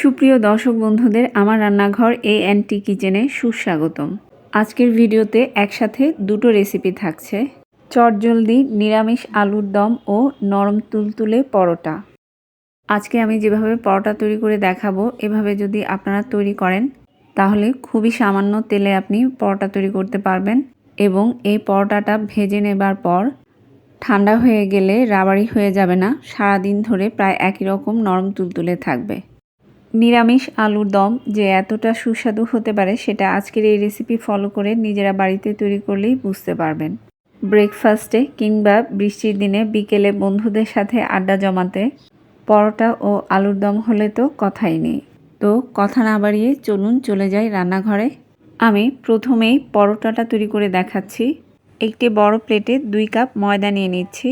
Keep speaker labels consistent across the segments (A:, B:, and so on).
A: সুপ্রিয় দর্শক বন্ধুদের, আমার রান্নাঘর এ অ্যান্ড টি কিচেনে সুস্বাগতম। আজকের ভিডিওতে একসাথে দুটো রেসিপি থাকছে। চটজলদি নিরামিষ আলুর দম ও নরম তুলতুলে পরোটা। আজকে আমি যেভাবে পরোটা তৈরি করে দেখাবো, এভাবে যদি আপনারা তৈরি করেন, তাহলে খুবই সামান্য তেলে আপনি পরোটা তৈরি করতে পারবেন এবং এই পরোটাটা ভেজে নেবার পর ঠান্ডা হয়ে গেলে রাবারি হয়ে যাবে না। সারাদিন ধরে প্রায় একই রকম নরম তুলতুলে থাকবে। নিরামিষ আলুর দম যে এতটা সুস্বাদু হতে পারে সেটা আজকের এই রেসিপি ফলো করে নিজেরা বাড়িতে তৈরি করলেই বুঝতে পারবেন। ব্রেকফাস্টে কিংবা বৃষ্টির দিনে বিকেলে বন্ধুদের সাথে আড্ডা জমাতে পরোটা ও আলুর দম হলে তো কথাই নেই। তো কথা না বাড়িয়ে চলুন চলে যাই রান্নাঘরে। আমি প্রথমেই পরোটাটা তৈরি করে দেখাচ্ছি। একটি বড় প্লেটে দুই কাপ ময়দা নিয়ে নিচ্ছি।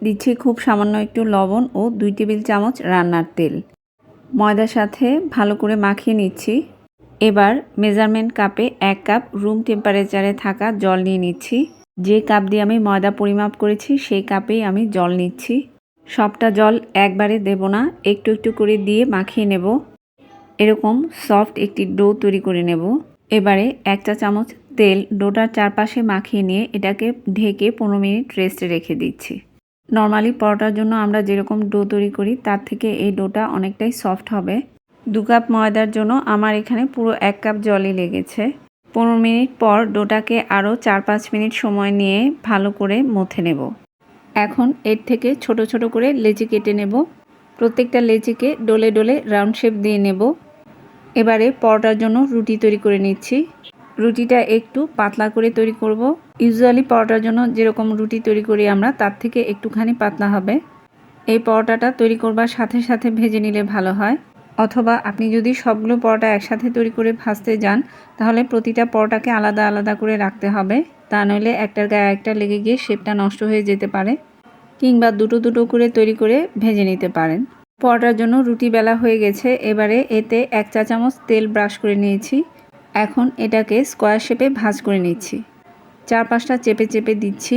A: দিচ্ছি খুব সামান্য একটু লবণ ও দুই টেবিল চামচ রান্নার তেল। ময়দার সাথে ভালো করে মাখিয়ে নিচ্ছি। এবার মেজারমেন্ট কাপে এক কাপ রুম টেম্পারেচারে থাকা জল নিয়ে নিচ্ছি। যে কাপ দিয়ে আমি ময়দা পরিমাপ করেছি, সেই কাপেই আমি জল নিচ্ছি। সবটা জল একবারে দেব না, একটু একটু করে দিয়ে মাখিয়ে নেব। এরকম সফট একটি ডো তৈরি করে নেব। এবারে এক চা চামচ তেল ডোটার চারপাশে মাখিয়ে নিয়ে এটাকে ঢেকে পনেরো মিনিট রেস্টে রেখে দিচ্ছি। নর্মালি পরোটার জন্য আমরা যেরকম ডো তৈরি করি, তার থেকে এই ডোটা অনেকটাই সফট হবে। দু কাপ ময়দার জন্য আমার এখানে পুরো এক কাপ জলই লেগেছে। পনেরো মিনিট পর ডোটাকে আরও চার পাঁচ মিনিট সময় নিয়ে ভালো করে মথে নেব। এখন এর থেকে ছোট ছোট করে লেচি কেটে নেব। প্রত্যেকটা লেচিকে ডোলে ডোলে রাউন্ড শেপ দিয়ে নেব। এবারে পরোটার জন্য রুটি তৈরি করে নিচ্ছি। রুটিটা একটু পাতলা করে তৈরি করব। ইউজুয়ালি পরোটার জন্য যেরকম রুটি তৈরি করি আমরা, তার থেকে একটুখানি পাতলা হবে। এই পরোটাটা তৈরি করবার সাথে সাথে ভেজে নিলে ভালো হয়। অথবা আপনি যদি সবগুলো পরোটা একসাথে তৈরি করে ভাজতে যান, তাহলে প্রতিটা পরোটাকে আলাদা আলাদা করে রাখতে হবে। তা নইলে একটার গায়ে একটা লেগে গিয়ে শেপটা নষ্ট হয়ে যেতে পারে, কিংবা দুটো দুটো করে তৈরি করে ভেজে নিতে পারেন। পরোটার জন্য রুটি বেলা হয়ে গেছে, এবারে এতে এক চা চামচ তেল ব্রাশ করে নিয়েছি। এখন এটাকে স্কোয়ার শেপে ভাঁজ করে নিচ্ছি। চার পাঁচটা চেপে চেপে দিচ্ছি।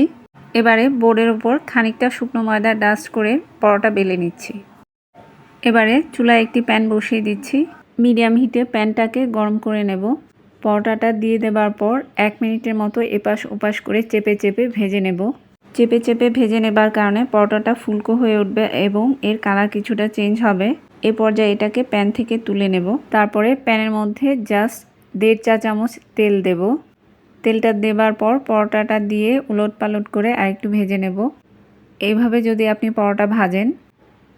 A: এবারে বোর্ডের ওপর খানিকটা শুকনো ময়দা ডাস্ট করে পরোটা বেলে নিচ্ছি। এবারে চুলায় একটি প্যান বসিয়ে দিচ্ছি। মিডিয়াম হিটে প্যানটাকে গরম করে নেব। পরোটাটা দিয়ে দেবার পর এক মিনিটের মতো এপাশ ওপাশ করে চেপে চেপে ভেজে নেব। চেপে চেপে ভেজে নেবার কারণে পরোটাটা ফুলকো হয়ে উঠবে এবং এর কালার কিছুটা চেঞ্জ হবে। এ পর্যায়ে এটাকে প্যান থেকে তুলে নেব। তারপরে প্যানের মধ্যে জাস্ট দেড় চা চামচ তেল দেব। তেলটা দেবার পর পরোটাটা দিয়ে উলট পালট করে আরেকটু ভেজে নেব। এইভাবে যদি আপনি পরোটা ভাজেন,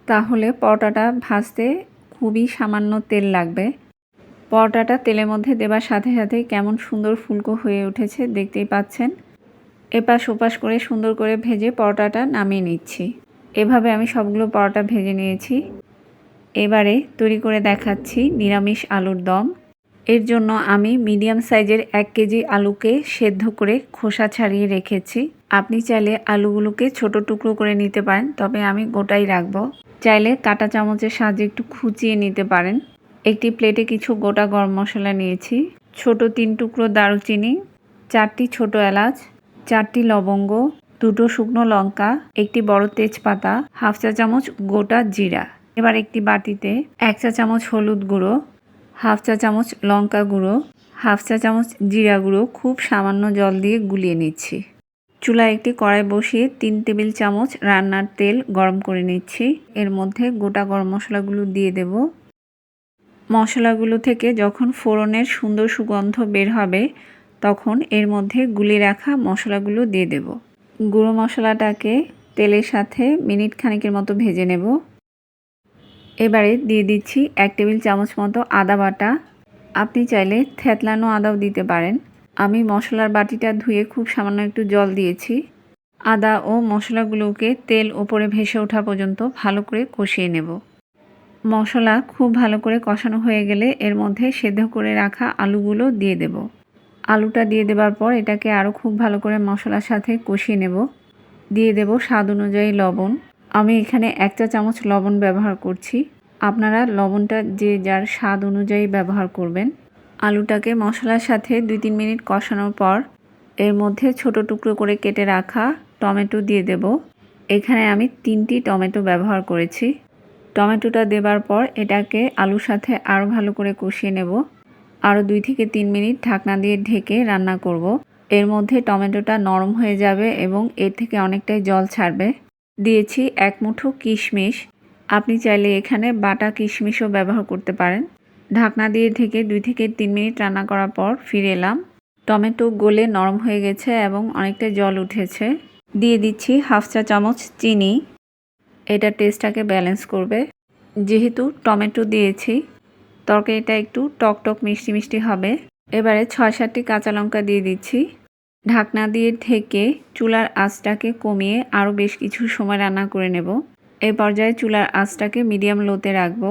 A: তাহলে পরোটাটা ভাজতে খুবই সামান্য তেল লাগবে। পরোটাটা তেলের মধ্যে দেবার সাথে সাথে কেমন সুন্দর ফুলকো হয়ে উঠেছে দেখতেই পাচ্ছেন। এপাশ ওপাশ করে সুন্দর করে ভেজে পরোটাটা নামিয়ে নিচ্ছি। এভাবে আমি সবগুলো পরোটা ভেজে নিয়েছি। এবারে তৈরি করে দেখাচ্ছি নিরামিষ আলুর দম। এর জন্য আমি মিডিয়াম সাইজের এক কেজি আলুকে সেদ্ধ করে খোসা ছাড়িয়ে রেখেছি। আপনি চাইলে আলুগুলোকে ছোট টুকরো করে নিতে পারেন, তবে আমি গোটাই রাখব। চাইলে কাটা চামচের সাহায্যে একটু খুঁচিয়ে নিতে পারেন। একটি প্লেটে কিছু গোটা গরম মশলা নিয়েছি। ছোট তিন টুকরো দারুচিনি, চারটি ছোট এলাচ, চারটি লবঙ্গ, দুটো শুকনো লঙ্কা, একটি বড় তেজপাতা, হাফ চা চামচ গোটা জিরা। এবার একটি বাটিতে এক চা চামচ হলুদ গুঁড়ো হাফ চা চামচ লঙ্কা গুঁড়ো, হাফ চা চামচ জিরা গুঁড়ো খুব সামান্য জল দিয়ে গুলিয়ে নিচ্ছি। চুলায় একটি কড়াই বসিয়ে তিন টেবিল চামচ রান্নার তেল গরম করে নিচ্ছি। এর মধ্যে গোটা গরম মশলাগুলো দিয়ে দেব। মশলাগুলো থেকে যখন ফোড়নের সুন্দর সুগন্ধ বের হবে, তখন এর মধ্যে গুলি রাখা মশলাগুলো দিয়ে দেব। গুঁড়ো মশলাটাকে তেলের সাথে মিনিট খানিকের মতো ভেজে নেব। এবারে দিয়ে দিচ্ছি এক টেবিল চামচ মতো আদা বাটা। আপনি চাইলে থেতলানো আদাও দিতে পারেন। আমি মশলার বাটিটা ধুয়ে খুব সামান্য একটু জল দিয়েছি। আদা ও মশলাগুলোকে তেল ওপরে ভেসে ওঠা পর্যন্ত ভালো করে কষিয়ে নেব। মশলা খুব ভালো করে কষানো হয়ে গেলে এর মধ্যে সেদ্ধ করে রাখা আলুগুলো দিয়ে দেব। আলুটা দিয়ে দেবার পর এটাকে আরও খুব ভালো করে মশলার সাথে কষিয়ে নেব। দিয়ে দেব স্বাদ অনুযায়ী লবণ। আমি এখানে এক চা চামচ লবণ ব্যবহার করছি। আপনারা লবণটা যে যার স্বাদ অনুযায়ী ব্যবহার করবেন। আলুটাকে মশলার সাথে দুই তিন মিনিট কষানোর পর এর মধ্যে ছোট টুকরো করে কেটে রাখা টমেটো দিয়ে দেব। এখানে আমি তিনটি টমেটো ব্যবহার করেছি। টমেটোটা দেবার পর এটাকে আলুর সাথে আরও ভালো করে কষিয়ে নেব। আরও দুই থেকে তিন মিনিট ঢাকনা দিয়ে ঢেকে রান্না করব। এর মধ্যে টমেটোটা নরম হয়ে যাবে এবং এর থেকে অনেকটাই জল ছাড়বে। দিয়েছি এক মুঠো কিশমিশ। আপনি চাইলে এখানে বাটা কিশমিশও ব্যবহার করতে পারেন। ঢাকনা দিয়ে ঢেকে দুই থেকে তিন মিনিট রান্না করার পর ফিরে এলাম। টমেটো গলে নরম হয়ে গেছে এবং অনেকটা জল উঠেছে। দিয়ে দিচ্ছি হাফ চা চামচ চিনি। এটা টেস্টটাকে ব্যালেন্স করবে। যেহেতু টমেটো দিয়েছি, তরকারিটা একটু টক টক মিষ্টি মিষ্টি হবে। এবারে ছয় সাতটি কাঁচা লঙ্কা দিয়ে দিচ্ছি। ঢাকনা দিয়ে ঢেকে চুলার আঁচটাকে কমিয়ে আরও বেশ কিছু সময় রান্না করে নেব। এই পর্যায়ে চুলার আঁচটাকে মিডিয়াম লোতে রাখব।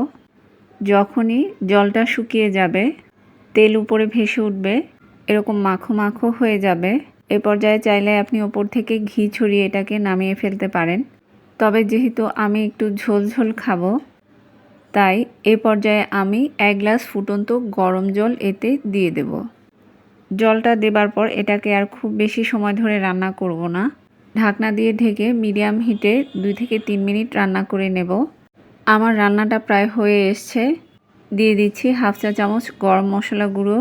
A: যখনই জলটা শুকিয়ে যাবে, তেল উপরে ভেসে উঠবে, এরকম মাখো মাখো হয়ে যাবে। এ পর্যায়ে চাইলে আপনি ওপর থেকে ঘি ছড়িয়ে এটাকে নামিয়ে ফেলতে পারেন। তবে যেহেতু আমি একটু ঝোল ঝোল খাব, তাই এ পর্যায়ে আমি এক গ্লাস ফুটন্ত গরম জল এতে দিয়ে দেব। জলটা দেবার পর এটাকে আর খুব বেশি সময় ধরে রান্না করব না। ঢাকনা দিয়ে ঢেকে মিডিয়াম হিটে দুই থেকে তিন মিনিট রান্না করে নেব। আমার রান্নাটা প্রায় হয়ে এসছে। দিয়ে দিচ্ছি হাফ চা চামচ গরম মশলা গুঁড়ো।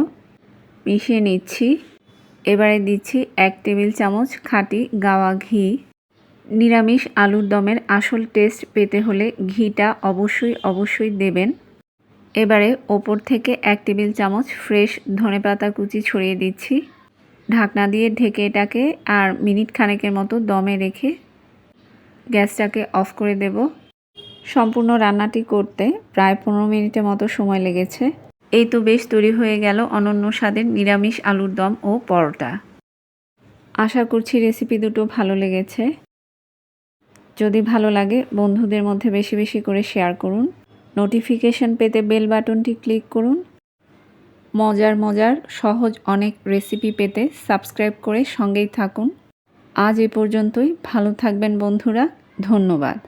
A: মিশিয়ে নিচ্ছি। এবারে দিচ্ছি এক টেবিল চামচ খাঁটি গাওয়া ঘি। নিরামিষ আলুর দমের আসল টেস্ট পেতে হলে ঘিটা অবশ্যই অবশ্যই দেবেন। এবারে ওপর থেকে এক টেবিল চামচ ফ্রেশ ধনেপাতা কুচি ছড়িয়ে দিচ্ছি। ঢাকনা দিয়ে ঢেকে এটাকে আর মিনিট খানেকের মতো দমে রেখে গ্যাসটাকে অফ করে দেব। সম্পূর্ণ রান্নাটি করতে প্রায় পনেরো মিনিটের মতো সময় লেগেছে। এই তো বেশ তৈরি হয়ে গেল অনন্য স্বাদের নিরামিষ আলুর দম ও পরোটা। আশা করছি রেসিপি দুটো ভালো লেগেছে। যদি ভালো লাগে, বন্ধুদের মধ্যে বেশি বেশি করে শেয়ার করুন। নোটিফিকেশন পেতে বেল বাটনটি ক্লিক করুন। মজার মজার, সহজ অনেক রেসিপি পেতে সাবস্ক্রাইব করে সঙ্গেই থাকুন। আজ এ পর্যন্তই। ভালো থাকবেন বন্ধুরা। ধন্যবাদ।